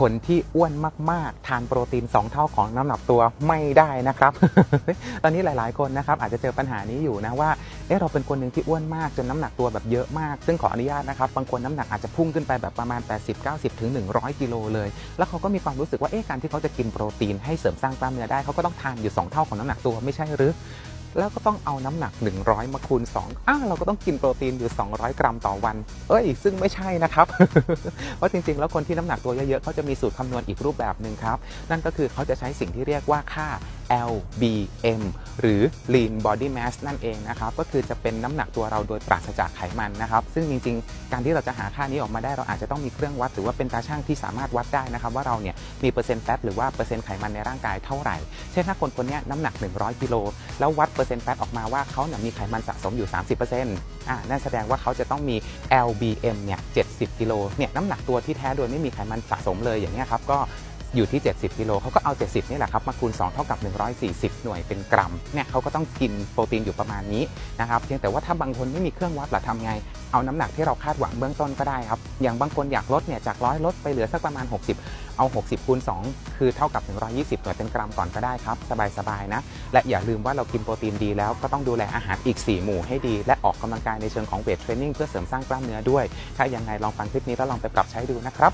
คนที่อ้วนมากๆ ทานโปรตีน 2 เท่าของน้ำหนักตัวไม่ได้นะครับ ตอนนี้หลายๆ คนนะครับอาจจะเจอปัญหานี้อยู่นะว่าเอ๊ะเราเป็นคนหนึ่งที่อ้วนมากจนน้ำหนักตัวแบบเยอะมาก ซึ่งขออนุญาตนะครับบางคนน้ำหนักอาจจะพุ่งขึ้นไปแบบประมาณ 80 90ถึง100 กิโลเลย แล้วเขาก็มีความรู้สึกว่าเอ๊ะการที่เขาจะกินโปรตีนให้เสริมสร้างกล้ามเนื้อได้เขาก็ต้องทานอยู่ 2 เท่าของน้ำหนักตัวไม่ใช่หรือ แล้วก็ต้องเอาน้ำหนัก 100 มาคูณ 2อ้าวเราก็ต้องกินโปรตีนอยู่ 200 กรัมต่อวัน เอ้ย ซึ่งไม่ใช่นะครับ เพราะจริงๆ แล้วคนที่น้ำหนักตัวเยอะๆเขาจะมีสูตรคำนวณอีกรูปแบบหนึ่งครับ นั่นก็คือเขาจะใช้สิ่งที่เรียกว่าค่า LBM หรือ Lean Body Mass นั่นเองนะครับก็คือจะเป็นน้ำหนักตัวเราโดยปราศจากไขมันนะครับซึ่งจริงๆ การที่เราจะหาค่านี้ออกมาได้เราอาจจะต้องมีเครื่องวัดหรือว่าเป็นตาช่างที่สามารถวัดได้นะครับว่าเราเนี่ยมีเปอร์เซ็นต์แฟตหรือว่าเปอร์เซ็นต์ไขมันในร่างกายเท่าไหร่ เช่นถ้าคนคนนี้น้ำหนัก 100กิโลแล้ววัดเปอร์เซ็นต์แฟตออกมาว่าเขาเนี่ยมีไขมันสะสมอยู่ 30%อ่านั่นแสดงว่าเขาจะต้องมี LBM เนี่ย70กิโลเนี่ยน้ำหนักตัวที่แท้โดยไม่มีไขมันสะสมเลยอย่างเงี้ยครับก็ อยู่ที่ 70กิโลเขาก็เอา 70 นี่แหละครับมาคูณ 2 เท่ากับ 140 หน่วยเป็นกรัมเนี่ยเขาก็ต้องกินโปรตีนอยู่ประมาณนี้นะครับเพียงแต่ว่าถ้าบางคนไม่มีเครื่องวัดล่ะทำไง เอาน้ำหนักที่เราคาดหวังเบื้องต้นก็ได้ครับ อย่างบางคนอยากลดเนี่ยจากร้อยลดไปเหลือสักประมาณ 60 เอา 60คูณ2คือเท่ากับ 120 หน่วยเป็นกรัมก่อนก็ได้ครับ สบายๆนะ และอย่าลืมว่าเรากินโปรตีนดีแล้วก็ต้องดูแลอาหารอีก 4 หมู่ให้ดี และออกกำลังกายในเชิงของเวทเทรนนิ่งเพื่อเสริมสร้างกล้ามเนื้อด้วย ถ้ายังไงลองฟังคลิปนี้แล้วลองไปปรับใช้ดูนะครับ